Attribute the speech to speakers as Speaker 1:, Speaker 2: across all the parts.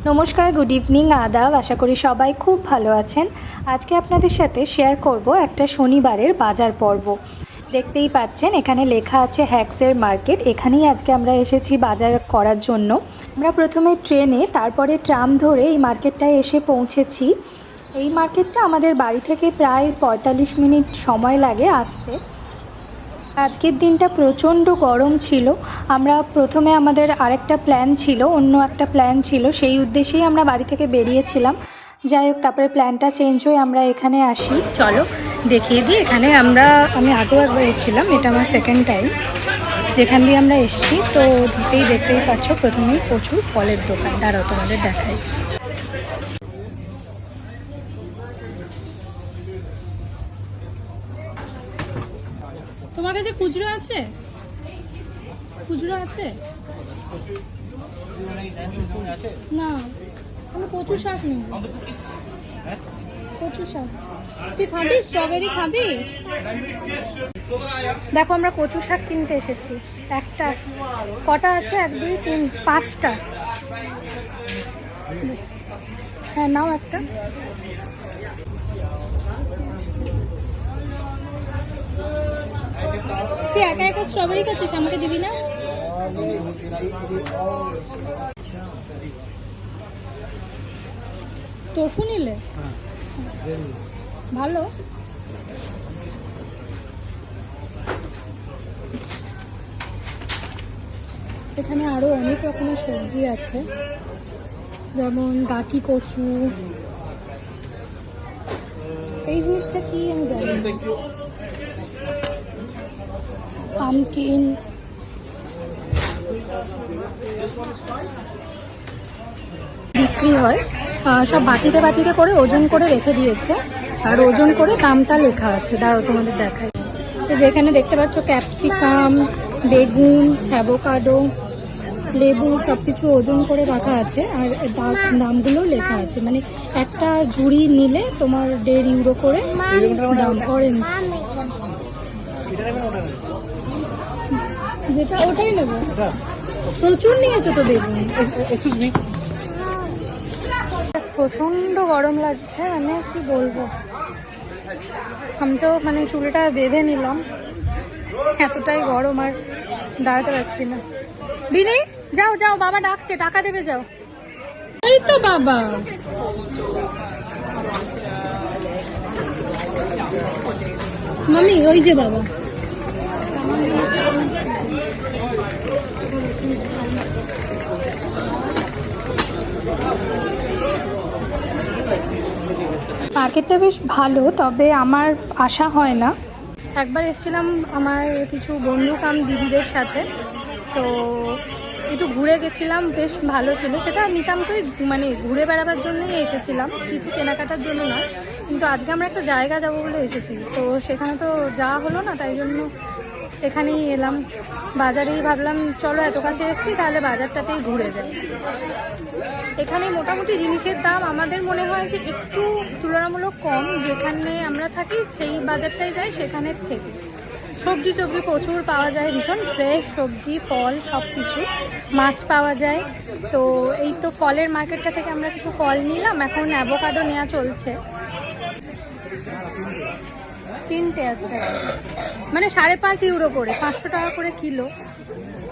Speaker 1: নমস্কার good evening আদাব। আশা করি সবাই খুব ভালো আছেন। আজকে আপনাদের সাথে শেয়ার করব একটা শনিবারের বাজার পর্ব। দেখতেই পাচ্ছেন, এখানে লেখা আছে হ্যাক্সের মার্কেট। এখানেই আজকে আমরা এসেছি বাজার করার জন্য। আমরা প্রথমে ট্রেনে, তারপরে ট্রাম ধরে এই মার্কেটটায় এসে পৌঁছেছি। এই মার্কেটটা আমাদের বাড়ি থেকে প্রায় পঁয়তাল্লিশ মিনিট সময় লাগে আসতে। আজকের দিনটা প্রচণ্ড গরম ছিল। আমরা প্রথমে আমাদের আরেকটা প্ল্যান ছিল, অন্য একটা প্ল্যান ছিল। সেই উদ্দেশ্যেই আমরা বাড়ি থেকে বেরিয়েছিলাম। যাই হোক, তারপরে প্ল্যানটা চেঞ্জ হয়ে আমরা এখানে আসি। চলো, দেখিয়ে দিই। এখানে আমরা, আমি আগেও একবার এসেছিলাম, এটা আমার সেকেন্ড টাইম যেখান দিয়ে আমরা এসেছি, তো ঢুকেই দেখতেই পাচ্ছ, প্রথমেই প্রচুর ফলের দোকান। দাঁড়াও, তোমাদের দেখাই।
Speaker 2: তোমার কাছে খুচরো আছে? খুচরো আছে? না আমি কচু শাক নেব কচু শাক। তুই খাবি? স্ট্রবেরি খাবি?
Speaker 1: দেখো, আমরা কচু শাক কিনতে এসেছি। একটা। কটা আছে? এক, দুই, তিন, পাঁচটা। হ্যাঁ নাও একটা।
Speaker 2: তুই একা একা স্ট্রবেরি খাচ্ছিস? আমাকে দিবি না? তোফু নিলে? ভালো। এখানে আরও অনেক রকমের সবজি আছে। যেমন গাঠি কচু। এই জিনিসটা কি আমি জানি পামকিন।
Speaker 1: বিক্রি হয়। সব বাটিতে বাটিতে করে ওজন করে রেখে দিয়েছে। আর ওজন করে দামটা লেখা আছে। দাঁড়াও, তোমাদের দেখাই। এই যে এখানে দেখতে পাচ্ছ, ক্যাপসিকাম, বেগুন, অ্যাভোকাডো, লেবু সব কিছু ওজন করে রাখা আছে। আর দামগুলো লেখা আছে। মানে একটা ঝুড়ি নিলে তোমার দেড় ইউরো করে দাম অরেঞ্জ যেটা ওটাই নেব। প্রচুর নিয়েছো তো বেগুন। প্রচণ্ড গরম লাগছে মানে কি বলব? আমি তো মানে চুলটা বেঁধে নিলাম। এতটাই গরম আর দাঁড়াতে পারছি না। বিনি যাও যাও বাবা ডাকছে টাকা দেবে যাও।
Speaker 2: এই তো বাবা।
Speaker 1: মামি ওই যে বাবা। মার্কেটটা বেশ ভালো, তবে আমার আশা হয় না। একবার এসেছিলাম আমার কিছু বন্ধু কাম দিদিদের সাথে, তো একটু ঘুরে গেছিলাম, বেশ ভালো ছিল। সেটা নিতান্তই মানে ঘুরে বেড়াবার জন্যই এসেছিলাম, কিছু কেনাকাটার জন্য না কিন্তু আজকে আমরা একটা জায়গা যাব বলে এসেছি, তো সেখানে তো যাওয়া হলো না, তাই জন্য এখানেই এলাম। বাজারেই ভাবলাম, চলো এত কাছে এসেছি, তাহলে বাজারটাতেই ঘুরে যাই। এখানে মোটামুটি জিনিসের দাম আমাদের মনে হয় যে একটু তুলনামূলক কম। যেখানে আমরা থাকি, সেই বাজারটাই যাই সেখানের থেকে। সবজি টবজি প্রচুর পাওয়া যায়, ভীষণ ফ্রেশ সবজি, ফল সব কিছু মাছ পাওয়া যায়। তো এই তো ফলের মার্কেটটা থেকে আমরা কিছু ফল নিলাম। এখন অ্যাভোকাডো নেওয়া চলছে। তিনটে আছে। মানে সাড়ে পাঁচ ইউরো করে, পাঁচশো টাকা করে কিলো।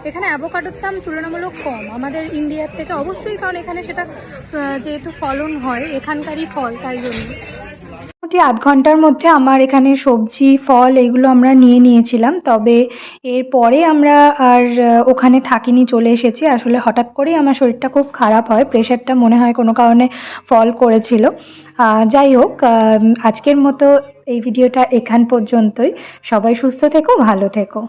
Speaker 1: এখানে অ্যাভোকাডোর দাম তুলনামূলক কম। আমাদের ইন্ডিয়ার থেকে অবশ্যই, কারণ এখানে সেটা যেহেতু ফলন হয়, এখানকারই ফল, তাই জন্য। মোটামুটি আধ ঘণ্টার মধ্যে আমার এখানে সবজি, ফল এগুলো আমরা নিয়ে নিয়েছিলাম। তবে এরপরে আমরা আর ওখানে থাকিনি, চলে এসেছি। আসলে হঠাৎ করেই আমার শরীরটা খুব খারাপ হয়। প্রেশারটা মনে হয় কোনো কারণে ফল করেছিল। যাই হোক আজকের মতো এই ভিডিওটা এখান পর্যন্তই। সবাই সুস্থ থেকো ভালো থেকো।